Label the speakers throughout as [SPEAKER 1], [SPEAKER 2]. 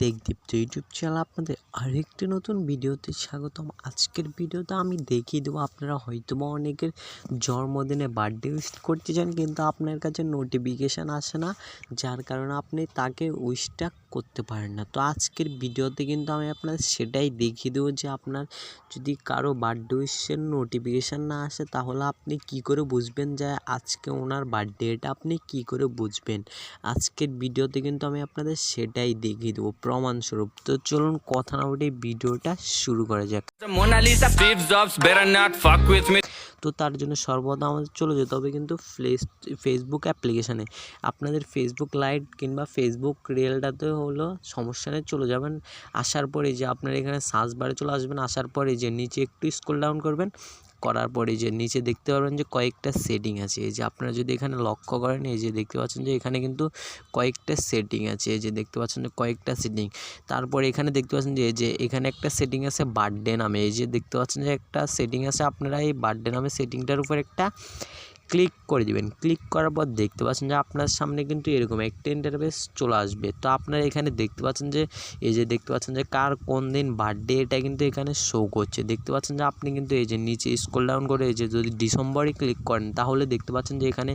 [SPEAKER 1] টেকদীপ্ত YouTube channel আপনাদের আরেকটি নতুন ভিডিওতে স্বাগতম। আজকের ভিডিওতে আমি দেখিয়ে দেবো, আপনারা হয়তো বা অনেকের জন্মদিনে বার্থডে উইশ করতে চান, কিন্তু আপনার কাছে নোটিফিকেশান আসে না, যার কারণে আপনি তাকে উইশটা করতে পারেন না। তো আজকের ভিডিওতে কিন্তু আমি আপনাদের সেটাই দেখিয়ে দেবো যে আপনার যদি কারও বার্থডে উইশের নোটিফিকেশান না আসে, তাহলে আপনি কি করে বুঝবেন যে আজকে ওনার বার্থডে এটা আপনি কি করে বুঝবেন? আজকের ভিডিওতে কিন্তু আমি আপনাদের সেটাই দেখিয়ে দেবো। প্রমাণস্বরূপ। তো চলুন কথা না বলে ভিডিওটা শুরু করা যাক। তো তার জন্য সর্বদা আমাদের চলে যেতে হবে কিন্তু ফ্লেস ফেসবুক অ্যাপ্লিকেশানে আপনাদের ফেসবুক লাইট কিংবা ফেসবুক রিয়েলটাতে হলো সমস্যা নেই চলে যাবেন। আসার পরে যে আপনার এখানে সার্চ বারে চলে আসবেন আসার পরে যে নিচে একটু স্ক্রল ডাউন করবেন করার পরে যে নিচে দেখতে পারবেন যে কয়েকটা সেটিং আছে। এই যে আপনারা যদি এখানে লক্ষ্য করেন, এই যে দেখতে পাচ্ছেন যে এখানে কিন্তু কয়েকটা সেটিং আছে। এই যে দেখতে পাচ্ছেন যে কয়েকটা সেটিং তারপরে এখানে দেখতে পাচ্ছেন যে, এই যে এখানে একটা সেটিং আছে বার্থডে নামে। এই যে দেখতে পাচ্ছেন যে একটা সেটিং আছে, আপনারা এই বার্থডে নামে সেটিংটার উপর একটা ক্লিক করে দিবেন। ক্লিক করার পর দেখতে পাচ্ছেন যে আপনার সামনে কিন্তু এরকম একটা ইন্টারফেস চলে আসবে। তো আপনারা এখানে দেখতে পাচ্ছেন যে, এই যে দেখতে পাচ্ছেন যে কার কোন দিন বার্থডে এটা কিন্তু এখানে শো করছে। দেখতে পাচ্ছেন যে আপনি কিন্তু এই যে নিচে স্ক্রল ডাউন করে এই যে যদি ডিসেম্বরে ক্লিক করেন, তাহলে দেখতে পাচ্ছেন যে এখানে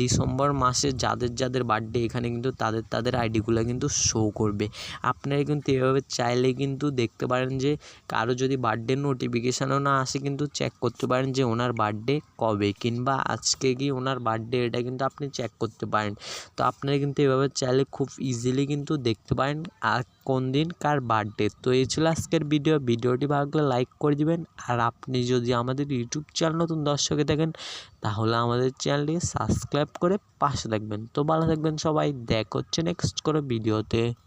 [SPEAKER 1] ডিসেম্বর মাসে যাদের যাদের বার্থডে এখানে কিন্তু তাদের তাদের আইডিগুলো কিন্তু শো করবে। আপনারা কিন্তু এভাবে চাইলে কিন্তু দেখতে পারেন যে, কারও যদি বার্থডে নোটিফিকেশানও না আসে কিন্তু চেক করতে পারেন যে ওনার বার্থডে কবে কিংবা আজকে গিয়ে ওনার বার্থডে এটা কিন্তু আপনি চেক করতে পারেন। তো আপনারা কিন্তু এভাবে চাইলে খুব ইজিলি কিন্তু দেখতে পারেন, আর কোন দিন কার বার্থডে তো এই ছিল আজকের ভিডিও ভিডিওটি ভালো লাগলে লাইক করে দিবেন, আর আপনি যদি আমাদের ইউটিউব চ্যানেল নতুন দর্শকে দেখেন, তাহলে আমাদের চ্যানেলটি সাবস্ক্রাইব করে পাশে থাকবেন। তো ভালো থাকবেন সবাই, দেখ হচ্ছে নেক্সট করে ভিডিওতে